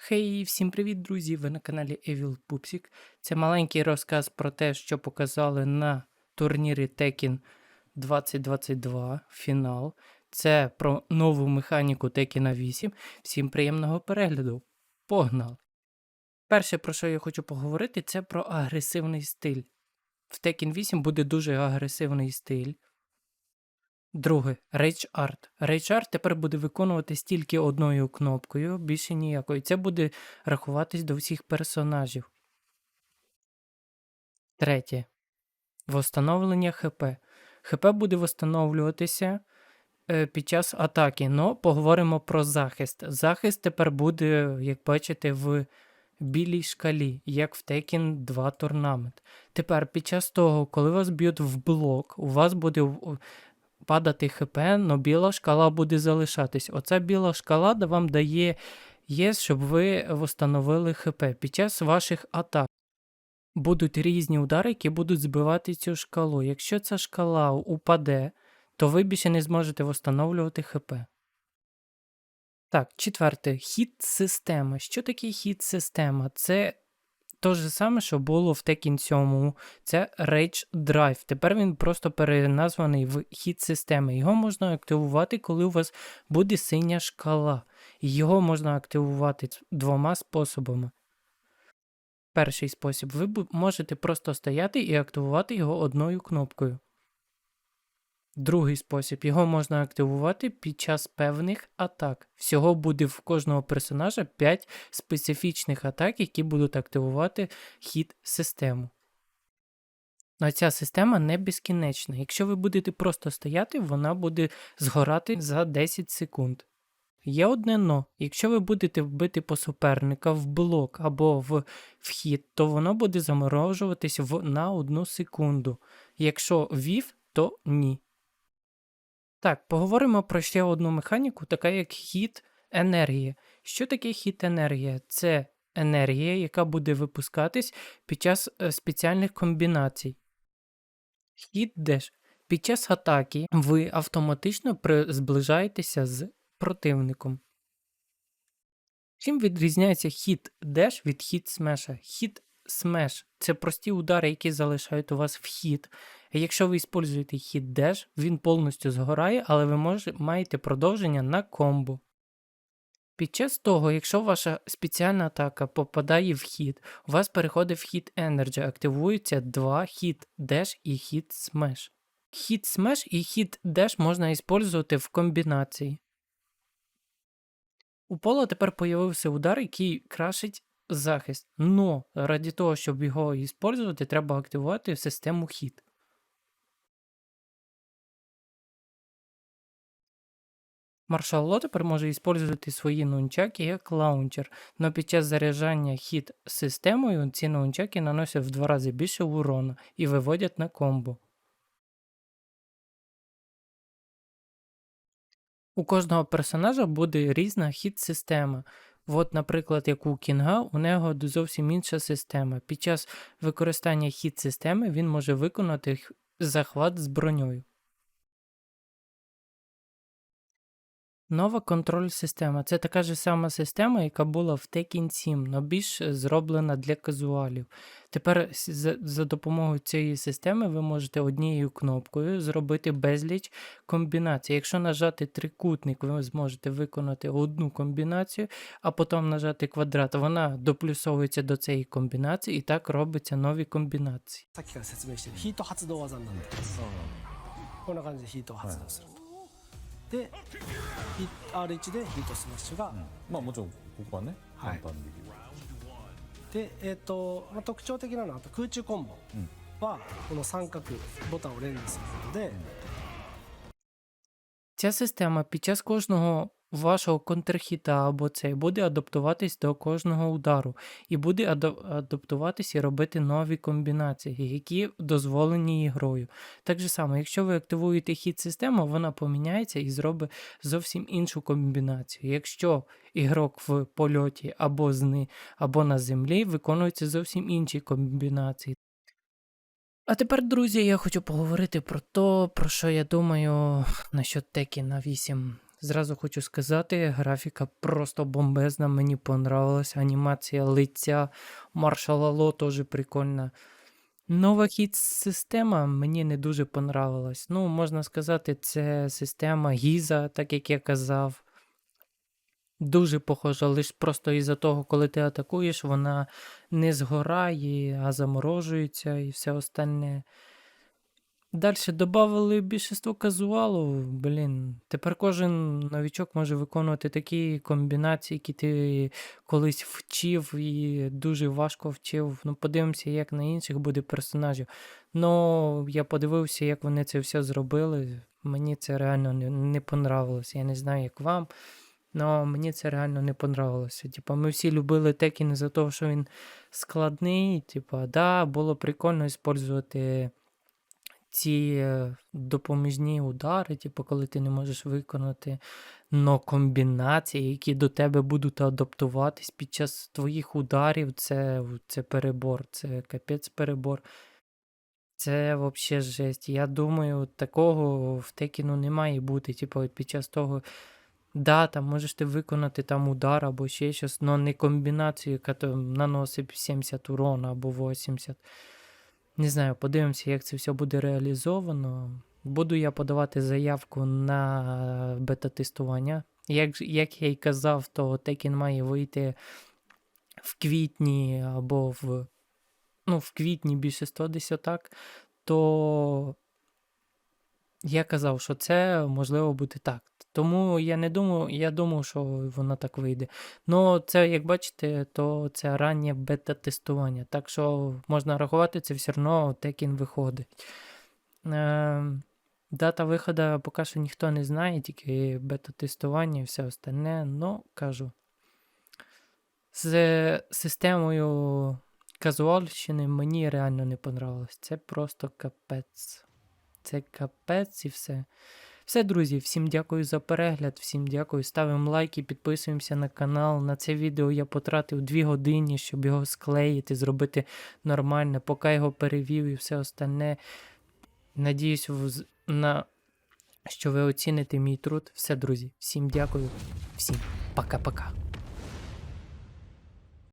Хей, всім привіт, друзі! Ви на каналі Evil Pupsik. Це маленький розказ про те, що показали на турнірі Tekken 2022 фінал. Це про нову механіку Tekken 8. Всім приємного перегляду. Погнали! Перше, про що я хочу поговорити, це про агресивний стиль. В Tekken 8 буде дуже агресивний стиль. Друге, Rage Art. Rage Art тепер буде виконуватись тільки одною кнопкою, більше ніякої. Це буде рахуватись до всіх персонажів. Третє. Восстановлення ХП. ХП буде восстановлюватися е, під час атаки, но поговоримо про захист. Захист тепер буде, як бачите, в білій шкалі, як в Tekken 2 Tournament. Тепер під час того, коли вас б'ють в блок, у вас буде падати ХП, але біла шкала буде залишатись. Оця біла шкала вам дає є, щоб ви встановили ХП. Під час ваших атак будуть різні удари, які будуть збивати цю шкалу. Якщо ця шкала упаде, то ви більше не зможете встановлювати ХП. Так, четверте, хід система. Що таке хід система? Це те ж саме, що було в Tekken 7. Це Rage Drive. Тепер він просто переназваний в хід системи. Його можна активувати, коли у вас буде синя шкала. Його можна активувати двома способами. Перший спосіб. Ви можете просто стояти і активувати його одною кнопкою. Другий спосіб. Його можна активувати під час певних атак. Всього буде в кожного персонажа 5 специфічних атак, які будуть активувати хід систему. А ця система не безкінечна. Якщо ви будете просто стояти, вона буде згорати за 10 секунд. Є одне но. Якщо ви будете вбити по суперника в блок або в вхід, то воно буде заморожуватись в, на одну секунду. Якщо вів, то ні. Так, поговоримо про ще одну механіку, така як хід енергії. Що таке хід енергія? Це енергія, яка буде випускатись під час е, спеціальних комбінацій. Хід деш. Під час атаки ви автоматично зближаєтеся з противником. Чим відрізняється хід деш від хід смеша? Хід смеш це прості удари, які залишають у вас в хід. А Якщо ви використовуєте хід деш, він повністю згорає, але ви може, маєте продовження на комбо. Під час того, якщо ваша спеціальна атака попадає в хід, у вас переходить в хід Energy, активуються два хід Dash і хід Smash. Хід Smash і хід Dash можна використовувати в комбінації. У Пола тепер появився удар, який крашить захист. Но раді того, щоб його використовувати, треба активувати систему хід. Маршал Ло тепер може використовувати свої нунчаки як лаунчер, але під час заряджання хід системою ці нунчаки наносять в два рази більше урону і виводять на комбо. У кожного персонажа буде різна хід-система. От, наприклад, як у Кінга, у нього зовсім інша система. Під час використання хід-системи він може виконати захват з броньою. Нова контроль система це така ж сама система, яка була в Tekken 7, але більш зроблена для казуалів. Тепер с- за, за допомогою цієї системи ви можете однією кнопкою зробити безліч комбінацій. Якщо нажати трикутник, ви зможете виконати одну комбінацію, а потім нажати квадрат, вона доплюсовується до цієї комбінації, і так робиться нові комбінації.さっきから説明してるヒート発動技になってますこんな感じでヒートを発動すると、 でヒ R1 でヒートスマッシュが、まあもちろんここはねはい簡単にできる、で、えーとまあ、特徴的なのはあと空中コンボうんはこの三角ボタンを連打するので、 Ця система під час кожного вашого контрхіта або цей буде адаптуватись до кожного удару, і буде ада- адаптуватись і робити нові комбінації, які дозволені ігрою. Так же само, якщо ви активуєте хід систему, вона поміняється і зробить зовсім іншу комбінацію. Якщо ігрок в польоті або зни, або на землі, виконуються зовсім інші комбінації. А тепер, друзі, я хочу поговорити про те, про що я думаю насчет Tekken 8 Зразу хочу сказати, графіка просто бомбезна, мені понравилась. Анімація лиця маршала Ло теж прикольна. Нова хід система мені не дуже понравилась. Ну, можна сказати, це система Гіза, так як я казав. Дуже похожа, лише просто із-за того, коли ти атакуєш, вона не згорає, а заморожується і все остальне. Далі додали більшість казуалу. Блін, тепер кожен новічок може виконувати такі комбінації, які ти колись вчив і дуже важко вчив. Ну, подивимося, як на інших буде персонажів. Ну, я подивився, як вони це все зробили. Мені це реально не, не понравилося. Я не знаю, як вам. але мені це реально не понравилося. Типа, ми всі любили Текен за те, що він складний. Типа, да, було прикольно використовувати ці е, допоміжні удари, типу, коли ти не можеш виконати, но комбінації, які до тебе будуть адаптуватись під час твоїх ударів, це, це перебор, це капець перебор. Це взагалі жесть. Я думаю, такого в Текіну не має бути. Типу, під час того. Да, там можеш ти виконати там удар або ще щось, але не комбінацію, яка наносить 70 урона або 80. Не знаю, подивимося, як це все буде реалізовано. Буду я подавати заявку на бета-тестування. Як, як я й казав, то Tekken має вийти в квітні або в. Ну, в квітні більшість десь отак. То я казав, що це можливо буде так. Тому я не думаю, я думав, що воно так вийде. Ну, це, як бачите, то це раннє бета-тестування. Так що можна рахувати, це все одно Tekken виходить. Е, дата виходу поки що ніхто не знає, тільки бета-тестування і все остальне. Ну, кажу. З системою казуальщини мені реально не понравилось. Це просто капець. Це капець і все. Все, друзі, всім дякую за перегляд, всім дякую. Ставимо лайки, підписуємося на канал. На це відео я потратив 2 години, щоб його склеїти, зробити нормально, поки його перевів і все остальне. Надіюсь, на... що ви оціните мій труд. Все, друзі, всім дякую, всім пока-пока.